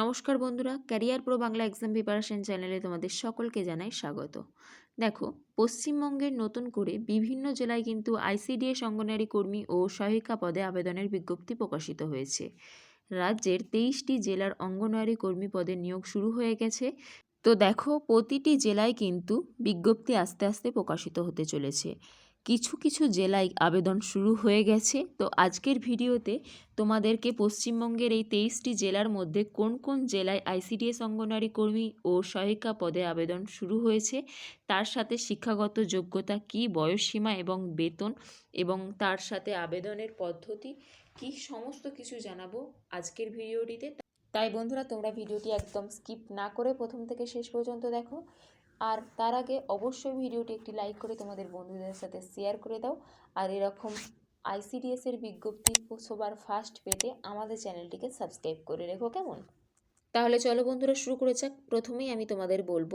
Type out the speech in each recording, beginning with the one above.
নমস্কার বন্ধুরা Career Pro Bangla exam preparation চ্যানেলে তোমাদের সকলকে জানাই স্বাগত। দেখো, পশ্চিমবঙ্গের নতুন করে বিভিন্ন জেলায় কিন্তু আইসিডিএস অঙ্গনারী কর্মী ও সহায়িকা পদে আবেদনের বিজ্ঞপ্তি প্রকাশিত হয়েছে। রাজ্যের তেইশটি জেলার অঙ্গনওয়াড়ি কর্মী পদে নিয়োগ শুরু হয়ে গেছে। তো দেখো, প্রতিটি জেলায় কিন্তু বিজ্ঞপ্তি আস্তে আস্তে প্রকাশিত হতে চলেছে। কিছু কিছু জেলায় আবেদন শুরু হয়ে গেছে। তো আজকের ভিডিওতে তোমাদেরকে পশ্চিমবঙ্গের এই তেইশটি জেলার মধ্যে কোন কোন জেলায় আইসিডিএস অঙ্গনওয়াড়ি কর্মী ও সহায়িকা পদে আবেদন শুরু হয়েছে? তার সাথে শিক্ষাগত যোগ্যতা কী বয়সসীমা এবং বেতন এবং তার সাথে আবেদনের পদ্ধতি কি, সমস্ত কিছু জানাব আজকের ভিডিওটিতে। তাই বন্ধুরা, তোমরা ভিডিওটি একদম স্কিপ না করে প্রথম থেকে শেষ পর্যন্ত দেখো। আর তার আগে অবশ্যই ভিডিওটি একটি লাইক করে তোমাদের বন্ধুদের সাথে শেয়ার করে দাও। আর এরকম আইসিডিএস এর বিজ্ঞপ্তি সবার ফার্স্ট পেতে আমাদের চ্যানেলটিকে সাবস্ক্রাইব করে রেখো, কেমন? তাহলে চলো বন্ধুরা শুরু করে যাক। প্রথমেই আমি তোমাদের বলব,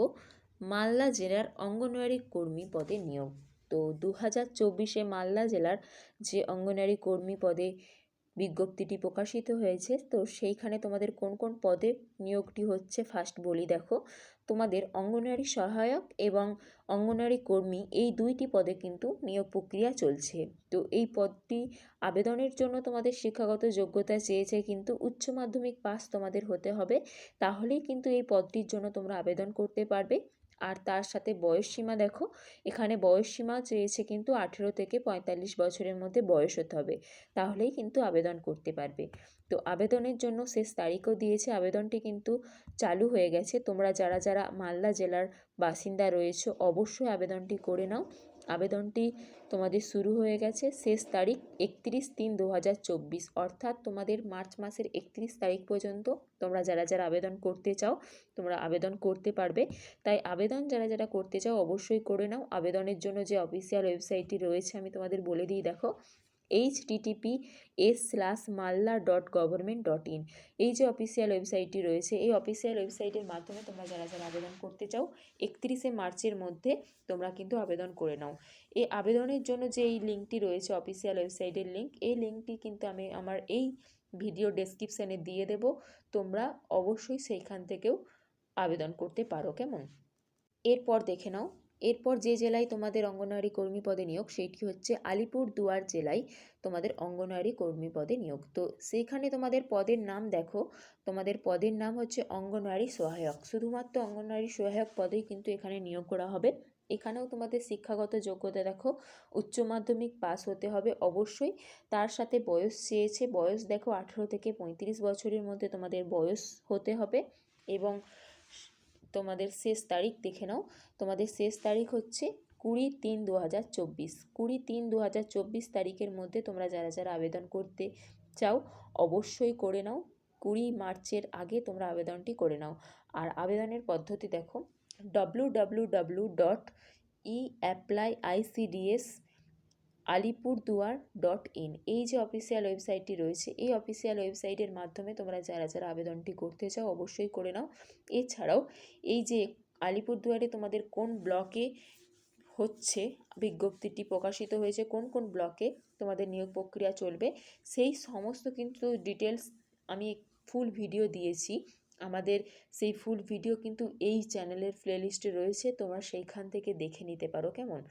মালদা জেলার অঙ্গনওয়াড়ি কর্মী পদে নিয়োগ। তো দু হাজার চব্বিশে মালদা জেলার যে অঙ্গনওয়াড়ি কর্মী পদে বিজ্ঞপ্তিটি প্রকাশিত হয়েছে, তো সেইখানে তোমাদের কোন কোন পদে নিয়োগটি হচ্ছে ফার্স্ট বলি দেখো। তোমাদের অঙ্গনওয়াড়ি সহায়ক এবং অঙ্গনওয়াড়ি কর্মী এই দুইটি পদে কিন্তু নিয়োগ প্রক্রিয়া চলছে। তো এই পদটি আবেদনের জন্য তোমাদের শিক্ষাগত যোগ্যতা চেয়েছে কিন্তু উচ্চ মাধ্যমিক পাস তোমাদের হতে হবে। তাহলেই কিন্তু এই পদটির জন্য তোমরা আবেদন করতে পারবে। আর তার সাথে বয়সসীমা দেখো, এখানে বয়সসীমা চেয়েছে কিন্তু আঠেরো থেকে পঁয়তাল্লিশ বছরের মধ্যে বয়স হতে হবে, তাহলেই কিন্তু আবেদন করতে পারবে। তো আবেদনের জন্য শেষ তারিখও দিয়েছে, আবেদনটি কিন্তু চালু হয়ে গেছে। তোমরা যারা যারা মালদা জেলার বাসিন্দা রয়েছে, অবশ্যই আবেদনটি করে নাও। আবেদনটি তোমাদের শুরু হয়ে গেছে শেষ তারিখ একত্রিশ তিন দু হাজার চব্বিশ। অর্থাৎ তোমাদের মার্চ মাসের একত্রিশ তারিখ পর্যন্ত তোমরা যারা যারা আবেদন করতে চাও, তোমরা আবেদন করতে পারবে। তাই আবেদন যারা যারা করতে চাও অবশ্যই করে নাও। আবেদনের জন্য যে অফিসিয়াল ওয়েবসাইটটি রয়েছে আমি তোমাদের বলে দিই, দেখো। H T T P S slash Mallah dot government dot in এই যে অফিসিয়াল ওয়েবসাইটটি রয়েছে, এই অফিসিয়াল ওয়েবসাইটের মাধ্যমে তোমরা যারা যারা আবেদন করতে চাও, একত্রিশে মার্চের মধ্যে তোমরা কিন্তু আবেদন করে নাও। এই আবেদনের জন্য যে এই লিঙ্কটি রয়েছে অফিসিয়াল ওয়েবসাইটের লিঙ্ক, এই লিঙ্কটি কিন্তু আমি আমার এই ভিডিও ডেসক্রিপশানে দিয়ে দেব। তোমরা অবশ্যই সেইখান থেকেও আবেদন করতে পারো, কেমন? এরপর দেখে নাও এরপর যে জেলায় তোমাদের অঙ্গনওয়াড়ি কর্মী পদে নিয়োগ সেটি হচ্ছে আলিপুর দুয়ার জেলায় তোমাদের অঙ্গনওয়াড়ি কর্মী পদে নিয়োগ। তো সেইখানে তোমাদের পদের নাম দেখো। তোমাদের পদের নাম হচ্ছে অঙ্গনওয়াড়ি সহায়ক। শুধুমাত্র অঙ্গনওয়াড়ি সহায়ক পদেই কিন্তু এখানে নিয়োগ করা হবে। এখানেও তোমাদের শিক্ষাগত যোগ্যতা দেখো। উচ্চ মাধ্যমিক পাস হতে হবে অবশ্যই। তার সাথে বয়স চেয়েছে, বয়স দেখো আঠেরো থেকে পঁয়ত্রিশ বছরের মধ্যে তোমাদের বয়স হতে হবে এবং তোমাদের শেষ তারিখ দেখে নাও। তোমাদের শেষ তারিখ হচ্ছে কুড়ি তিন দু হাজার চব্বিশ। কুড়ি তিন দু হাজার চব্বিশ তারিখের মধ্যে তোমরা যারা যারা আবেদন করতে চাও অবশ্যই করে নাও। কুড়ি মার্চের আগে তোমরা আবেদনটি করে নাও। আর আবেদনের পদ্ধতি দেখো। W W W dot E apply I C D S Alipurduar dot in. এই যে অফিসিয়াল ওয়েবসাইটটি রয়েছে, এই অফিসিয়াল ওয়েবসাইটের মাধ্যমে তোমরা যারা যারা আবেদনটি করতে চাও অবশ্যই করে নাও। এছাড়াও এই যে আলিপুরদুয়ারে তোমাদের কোন ব্লকে হচ্ছে বিজ্ঞপ্তিটি প্রকাশিত হয়েছে, কোন কোন ব্লকে তোমাদের নিয়োগ প্রক্রিয়া চলবে, সেই সমস্ত কিন্তু ডিটেলস আমি ফুল ভিডিও দিয়েছি। আমাদের সেই ফুল ভিডিও কিন্তু এই চ্যানেলের প্লেলিস্টে রয়েছে, তোমরা সেইখান থেকে দেখে নিতে পারো, কেমন?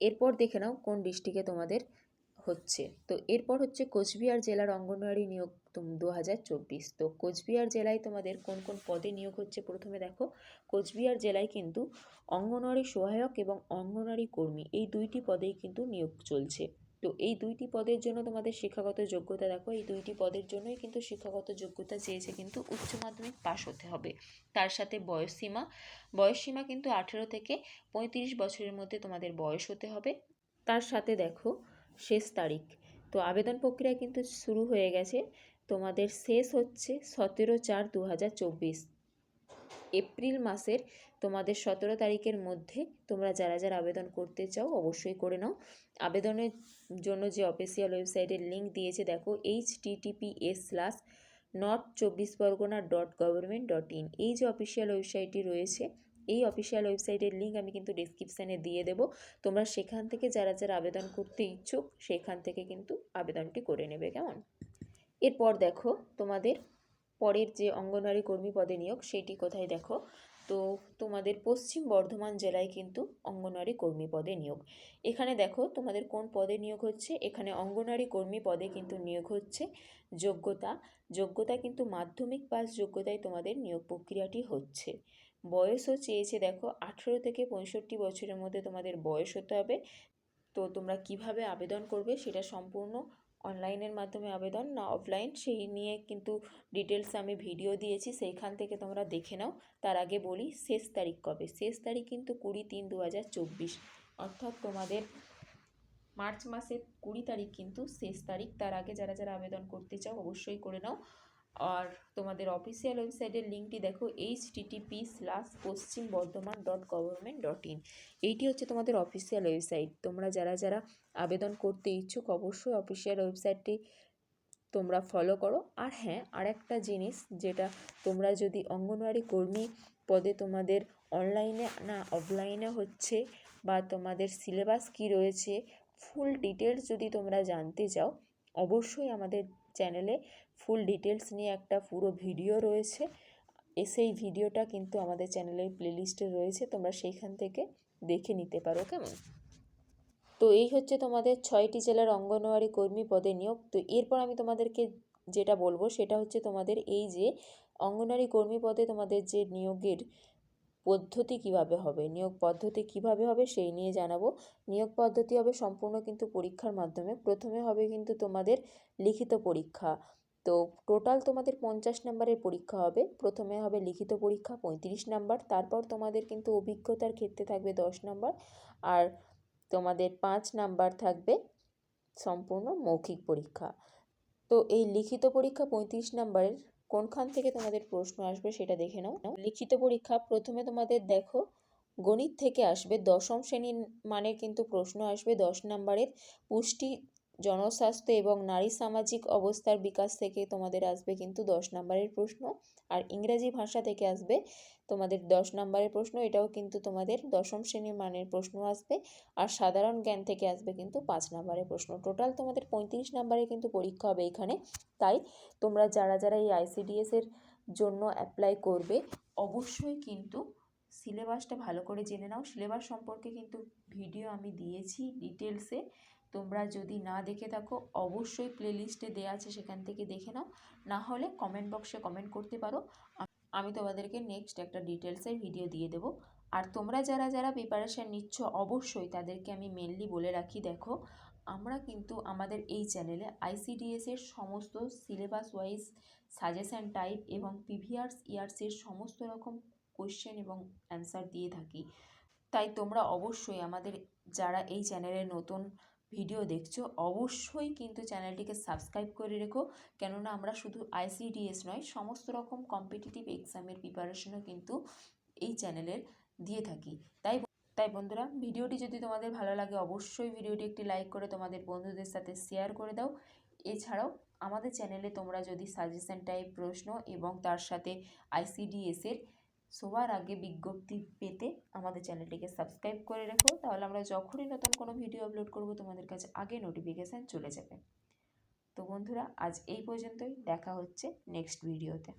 এরপর দেখে নাও কোন ডিস্ট্রিক্টে তোমাদের হচ্ছে। তো এরপর হচ্ছে কোচবিহার জেলার অঙ্গনওয়াড়ি নিয়োগ দু হাজার চব্বিশ। তো কোচবিহার জেলায় তোমাদের কোন কোন পদে নিয়োগ হচ্ছে প্রথমে দেখো, কোচবিহার জেলায় কিন্তু অঙ্গনওয়াড়ি সহায়ক এবং অঙ্গনওয়াড়ি কর্মী এই দুইটি পদেই কিন্তু নিয়োগ চলছে। তো এই দুইটি পদের জন্য তোমাদের শিক্ষাগত যোগ্যতা দেখো। এই দুইটি পদের জন্যই কিন্তু শিক্ষাগত যোগ্যতা চেয়েছে কিন্তু উচ্চ মাধ্যমিক পাশ হতে হবে। তার সাথে বয়সসীমা বয়সসীমা কিন্তু আঠেরো থেকে পঁয়ত্রিশ বছরের মধ্যে তোমাদের বয়স হতে হবে। তার সাথে দেখো শেষ তারিখ। তো আবেদন প্রক্রিয়া কিন্তু শুরু হয়ে গেছে। তোমাদের শেষ হচ্ছে সতেরো চার দু হাজার চব্বিশ। এপ্রিল মাসের তোমাদের সতেরো তারিখের মধ্যে তোমরা যারা যারা আবেদন করতে চাও অবশ্যই করে নাও। আবেদনের জন্য যে অফিসিয়াল ওয়েবসাইটের লিঙ্ক দিয়েছে, দেখো এইচ স্ল্যাশ নর্থ চব্বিশ Pargana dot government dot in এই যে অফিসিয়াল ওয়েবসাইটটি রয়েছে, এই অফিসিয়াল ওয়েবসাইটের লিঙ্ক আমি কিন্তু ডিসক্রিপশানে দিয়ে দেব। তোমরা সেখান থেকে যারা যারা আবেদন করতে ইচ্ছুক, সেখান থেকে কিন্তু আবেদনটি করে নেবে, কেমন? এরপর দেখো তোমাদের পরের যে অঙ্গনওয়াড়ি কর্মী পদে নিয়োগ, সেটি কোথায় দেখো? তো তোমাদের পশ্চিম বর্ধমান জেলায় কিন্তু অঙ্গনওয়াড়ি কর্মী পদে নিয়োগ। এখানে দেখো তোমাদের কোন পদে নিয়োগ হচ্ছে? এখানে অঙ্গনওয়াড়ি কর্মী পদে কিন্তু নিয়োগ হচ্ছে যোগ্যতা। যোগ্যতা কিন্তু মাধ্যমিক পাস যোগ্যতায় তোমাদের নিয়োগ প্রক্রিয়াটি হচ্ছে। বয়সও চেয়েছে দেখো, আঠেরো থেকে পঁয়ষট্টি বছরের মধ্যে তোমাদের বয়স হতে হবে। তো তোমরা কীভাবে আবেদন করবে সেটা সম্পূর্ণ অনলাইনের মাধ্যমে আবেদন, না অফলাইন সেই নিয়ে কিন্তু ডিটেলস আমি ভিডিও দিয়েছি, সেইখান থেকে তোমরা দেখে নাও। তার আগে বলি, শেষ তারিখ কবে? শেষ তারিখ কিন্তু কুড়ি তিন দু হাজার চব্বিশ। অর্থাৎ তোমাদের মার্চ মাসের কুড়ি তারিখ কিন্তু শেষ তারিখ। তার আগে যারা যারা আবেদন করতে চাও, অবশ্যই করে নাও। আর তোমাদের অফিসিয়াল ওয়েবসাইটের লিঙ্কটি দেখো H T T P slash Paschim Bardhaman dot government dot in এইটি হচ্ছে তোমাদের অফিসিয়াল ওয়েবসাইট তোমরা যারা যারা আবেদন করতে ইচ্ছুক, অবশ্যই অফিসিয়াল ওয়েবসাইটটি তোমরা ফলো করো। আর হ্যাঁ আর একটা জিনিস যেটা তোমরা যদি অঙ্গনওয়াড়ি কর্মী পদে তোমাদের অনলাইনে না অফলাইনে হচ্ছে বা তোমাদের সিলেবাস কী রয়েছে ফুল ডিটেলস যদি তোমরা জানতে চাও, অবশ্যই আমাদের চ্যানেলে ফুল ডিটেলস নিয়ে একটা পুরো ভিডিও রয়েছে। সেই ভিডিওটা কিন্তু আমাদের চ্যানেলের প্লেলিস্টে রয়েছে। তোমরা সেইখান থেকে দেখে নিতে পারো, কেমন? তো এই হচ্ছে তোমাদের ছয়টি জেলার অঙ্গনওয়াড়ি কর্মী পদে নিয়োগ। তো এরপর আমি তোমাদেরকে যেটা বলব, সেটা হচ্ছে তোমাদের এই যে অঙ্গনওয়াড়ি কর্মী পদে তোমাদের যে নিয়োগের পদ্ধতি কীভাবে হবে, নিয়োগ পদ্ধতি কীভাবে হবে সেই নিয়ে জানাব। নিয়োগ পদ্ধতি হবে সম্পূর্ণ কিন্তু পরীক্ষার মাধ্যমে। প্রথমে হবে কিন্তু তোমাদের লিখিত পরীক্ষা। তো টোটাল তোমাদের পঞ্চাশ নাম্বারের পরীক্ষা হবে। প্রথমে হবে লিখিত পরীক্ষা, পঁয়ত্রিশ নাম্বার তারপর তোমাদের কিন্তু অভিজ্ঞতার ক্ষেত্রে থাকবে দশ নাম্বার আর তোমাদের পাঁচ নাম্বার থাকবে সম্পূর্ণ মৌখিক পরীক্ষা। তো এই লিখিত পরীক্ষা, পঁয়ত্রিশ নাম্বারের কোনখান থেকে তোমাদের প্রশ্ন আসবে সেটা দেখে নাও। লিখিত পরীক্ষা, প্রথমে তোমাদের দেখো, গণিত থেকে আসবে, দশম শ্রেণির মানের কিন্তু প্রশ্ন আসবে, দশ নাম্বারের পুষ্টি জনস্বাস্থ্য এবং নারী সামাজিক অবস্থার বিকাশ থেকে তোমাদের আসবে কিন্তু দশ নাম্বারের প্রশ্ন। আর ইংরাজি ভাষা থেকে আসবে তোমাদের দশ নাম্বারের প্রশ্ন, এটাও কিন্তু তোমাদের দশম শ্রেণির মানের প্রশ্ন আসবে। আর সাধারণ জ্ঞান থেকে আসবে কিন্তু পাঁচ নাম্বারের প্রশ্ন। টোটাল তোমাদের পঁয়ত্রিশ নাম্বারে কিন্তু পরীক্ষা হবে এখানে। তাই তোমরা যারা যারা এই আইসিডিএসের জন্য অ্যাপ্লাই করবে, অবশ্যই কিন্তু সিলেবাসটা ভালো করে জেনে নাও। সিলেবাস সম্পর্কে কিন্তু ভিডিও আমি দিয়েছি ডিটেলসে তোমরা যদি না দেখে থাকো, অবশ্যই প্লেলিস্টে দেওয়া আছে, সেখান থেকে দেখে নাও। না হলে কমেন্ট বক্সে কমেন্ট করতে পারো। আমি তোমাদেরকে নেক্সট একটা ডিটেলসের ভিডিও দিয়ে দেবো। আর তোমরা যারা যারা প্রিপারেশান নিচ্ছ, অবশ্যই তাদেরকে আমি মেনলি বলে রাখি, দেখো, আমরা কিন্তু আমাদের এই চ্যানেলে আইসিডিএস এর সমস্ত সিলেবাস ওয়াইজ সাজেশান টাইপ এবং প্রিভিয়াস ইয়ার্সের সমস্ত রকম কোয়েশ্চেন এবং অ্যান্সার দিয়ে থাকি। তাই তোমরা অবশ্যই আমাদের, যারা এই চ্যানেলে নতুন ভিডিও দেখছ, অবশ্যই কিন্তু চ্যানেলটিকে সাবস্ক্রাইব করে রেখো। কেননা আমরা শুধু আইসিডিএস নয়, সমস্ত রকম কম্পিটিটিভ এক্সামের প্রিপারেশনও কিন্তু এই চ্যানেলের দিয়ে থাকি। তাই তাই বন্ধুরা, ভিডিওটি যদি তোমাদের ভালো লাগে, অবশ্যই ভিডিওটি একটি লাইক করে তোমাদের বন্ধুদের সাথে শেয়ার করে দাও। এছাড়াও আমাদের চ্যানেলে তোমরা যদি সাজেশন টাইপ প্রশ্ন এবং তার সাথে আইসিডিএসের সবার আগে বিজ্ঞপ্তি পেতে আমাদের চ্যানেলটিকে সাবস্ক্রাইব করে রেখো। তাহলে আমরা যখনই নতুন কোনো ভিডিও আপলোড করব, তোমাদের কাছে আগে নোটিফিকেশান চলে যাবে। তো বন্ধুরা, আজ এই পর্যন্তই। দেখা হচ্ছে নেক্সট ভিডিওতে